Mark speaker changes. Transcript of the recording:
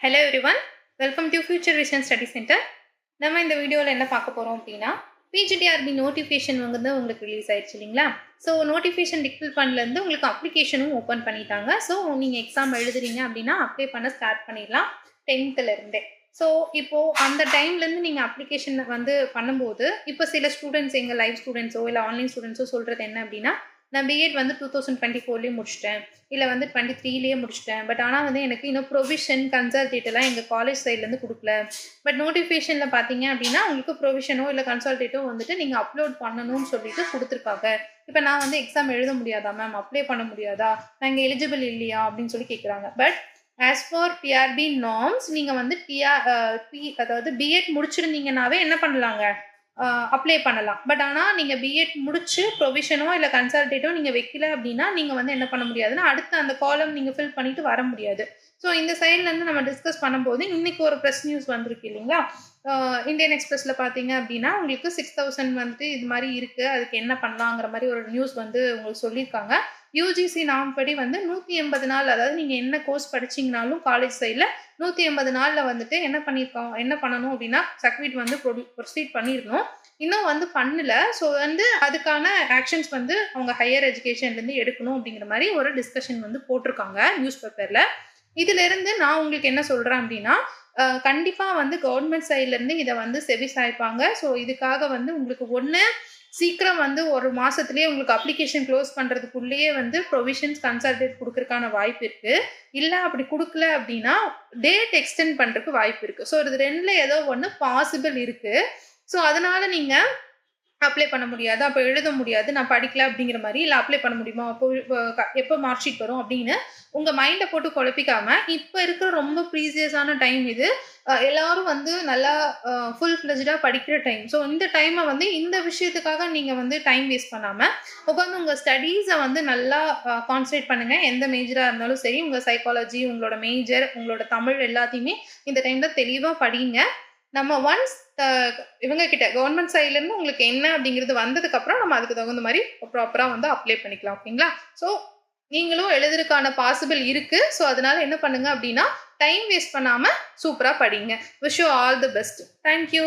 Speaker 1: Hello everyone welcome to future vision study centre நம்ம இந்த வீடியோவில் என்ன பார்க்க போகிறோம் அப்படின்னா பிஜிடிஆர்பி நோட்டிஃபிகேஷன் வந்து உங்களுக்கு ரிலீஸ் ஆயிடுச்சு இல்லைங்களா? ஸோ நோட்டிஃபிகேஷன் டிக்டில் ஃபண்ட்லேருந்து உங்களுக்கு அப்ளிகேஷனும் ஓப்பன் பண்ணிட்டாங்க. ஸோ நீங்கள் எக்ஸாம் எழுதுறீங்க அப்படின்னா அப்ளை பண்ண ஸ்டார்ட் பண்ணிடலாம் டென்த்துலேருந்தே ஸோ இப்போது அந்த டைம்லேருந்து நீங்கள் அப்ளிகேஷன் வந்து பண்ணும்போது இப்போ சில ஸ்டூடெண்ட்ஸ் எங்கள் லைவ் ஸ்டூடெண்ட்ஸோ இல்லை ஆன்லைன் ஸ்டூடெண்ட்ஸோ சொல்கிறது என்ன அப்படின்னா நான் பிஎட் வந்து டூ தௌசண்ட் டுவெண்ட்டி ஃபோர்லேயே முடிச்சிட்டேன். இல்லை வந்து டுவெண்ட்டி த்ரீலேயே முடிச்சிட்டேன். பட் ஆனால் வந்து எனக்கு இன்னும் ப்ரொவிஷன் கன்சல்டேட்டெல்லாம் எங்கள் காலேஜ் சைட்லேருந்து கொடுக்கல. பட் நோட்டிஃபிகேஷனில் பார்த்தீங்க அப்படின்னா உங்களுக்கு ப்ரொவிஷனோ இல்லை கன்சல்டேட்டோ வந்துட்டு நீங்கள் அப்லோட் பண்ணணும்னு சொல்லிட்டு கொடுத்துருக்காங்க. இப்போ நான் வந்து எக்ஸாம் எழுத முடியாதா மேம் அப்ளை பண்ண முடியாதா? நாங்கள் எலிஜிபிள் இல்லையா? அப்படின்னு சொல்லி கேட்குறாங்க but as far BRP norms நீங்கள் வந்து டிஆர் பி uh, அதாவது பிஎட் முடிச்சிருந்தீங்கன்னாவே என்ன பண்ணலாங்க? அப்ளை பண்ணலாம். பட் ஆனால் நீங்கள் பிஎட் முடிச்சு ப்ரொவிஷனோ இல்லை கன்சல்டேட்டோ நீங்கள் வைக்கல அப்படின்னா நீங்கள் வந்து என்ன பண்ண முடியாதுன்னா அடுத்த அந்த காலம் நீங்கள் ஃபில் பண்ணிட்டு வர முடியாது. ஸோ இந்த சைட்லேருந்து நம்ம டிஸ்கஸ் பண்ணும்போது இன்னைக்கு ஒரு ப்ரெஸ் நியூஸ் வந்திருக்கு இல்லைங்களா? இந்தியன் எக்ஸ்பிரஸில் பார்த்தீங்க அப்படின்னா உங்களுக்கு சிக்ஸ் தௌசண்ட் வந்துட்டு இது மாதிரி இருக்குது அதுக்கு என்ன பண்ணலாங்கிற மாதிரி ஒரு நியூஸ் வந்து உங்களுக்கு சொல்லியிருக்காங்க. யூஜிசி நாம் படி வந்து நூற்றி எண்பது நாள் அதாவது நீங்கள் என்ன கோர்ஸ் படிச்சிங்கனாலும் காலேஜ் சைடில் நூற்றி எண்பது நாளில் வந்துட்டு என்ன பண்ணியிருக்கோம் என்ன பண்ணணும் அப்படின்னா சர்டிஃபிகேட் வந்து ப்ரொடியூ ப்ரொசீட் பண்ணியிருக்கணும் இன்னும் வந்து பண்ணல. ஸோ வந்து அதுக்கான ஆக்ஷன்ஸ் வந்து அவங்க ஹையர் எஜுகேஷன்லேருந்து எடுக்கணும் அப்படிங்கிற மாதிரி ஒரு டிஸ்கஷன் வந்து போட்டிருக்காங்க நியூஸ் பேப்பரில் இதிலிருந்து நான் உங்களுக்கு என்ன சொல்கிறேன் அப்படின்னா கண்டிப்பாக வந்து கவர்மெண்ட் சைட்லேருந்து இதை வந்து செவி சாய்ப்பாங்க. ஸோ இதுக்காக வந்து உங்களுக்கு ஒன்று சீக்கிரம் வந்து ஒரு மாதத்துலேயே உங்களுக்கு அப்ளிகேஷன் க்ளோஸ் பண்ணுறதுக்குள்ளேயே வந்து ப்ரொவிஷன்ஸ் கன்சல்டேட் கொடுக்குறக்கான வாய்ப்பு இருக்குது இல்லை அப்படி கொடுக்கல அப்படின்னா டேட் எக்ஸ்டெண்ட் பண்ணுறதுக்கு வாய்ப்பு இருக்குது ஸோ இது ரெண்டில் ஏதோ ஒன்று பாசிபிள் இருக்குது ஸோ அதனால் நீங்கள் அப்ளை பண்ண முடியாது. அப்போ எழுத முடியாது. நான் படிக்கல அப்படிங்கிற மாதிரி இல்லை அப்ளை பண்ண முடியுமா? அப்போ எப்போ மார்க் ஷீட் வரும் அப்படின்னு உங்கள் மைண்டை போட்டு குழப்பிக்காம இப்போ இருக்கிற ரொம்ப ப்ரீசியஸான டைம் இது. எல்லாரும் வந்து நல்லா ஃபுல் ஃப்ளெஜாக படிக்கிற டைம் ஸோ இந்த டைமை வந்து இந்த விஷயத்துக்காக நீங்கள் வந்து டைம் வேஸ்ட் பண்ணாமல் உட்காந்து உங்கள் ஸ்டடீஸை வந்து நல்லா கான்சன்ட்ரேட் பண்ணுங்கள் எந்த மேஜராக இருந்தாலும் சரி உங்கள் சைக்காலஜி உங்களோட மேஜர் உங்களோட தமிழ் எல்லாத்தையுமே இந்த டைமில் தெளிவாக படிங்க. நம்ம ஒன்ஸ் இவங்க கிட்ட கவர்மெண்ட் சைட்லேருந்து உங்களுக்கு என்ன அப்படிங்கிறது வந்ததுக்கப்புறம் நம்ம அதுக்கு தகுந்த மாதிரி ப்ராப்பராக வந்து அப்ளை பண்ணிக்கலாம் ஓகேங்களா ஸோ நீங்களும் எழுதுறதுக்கான பாசிபிள் இருக்குது ஸோ அதனால என்ன பண்ணுங்க அப்படின்னா டைம் வேஸ்ட் பண்ணாமல் சூப்பராக படிங்க. Wish you all the best thank you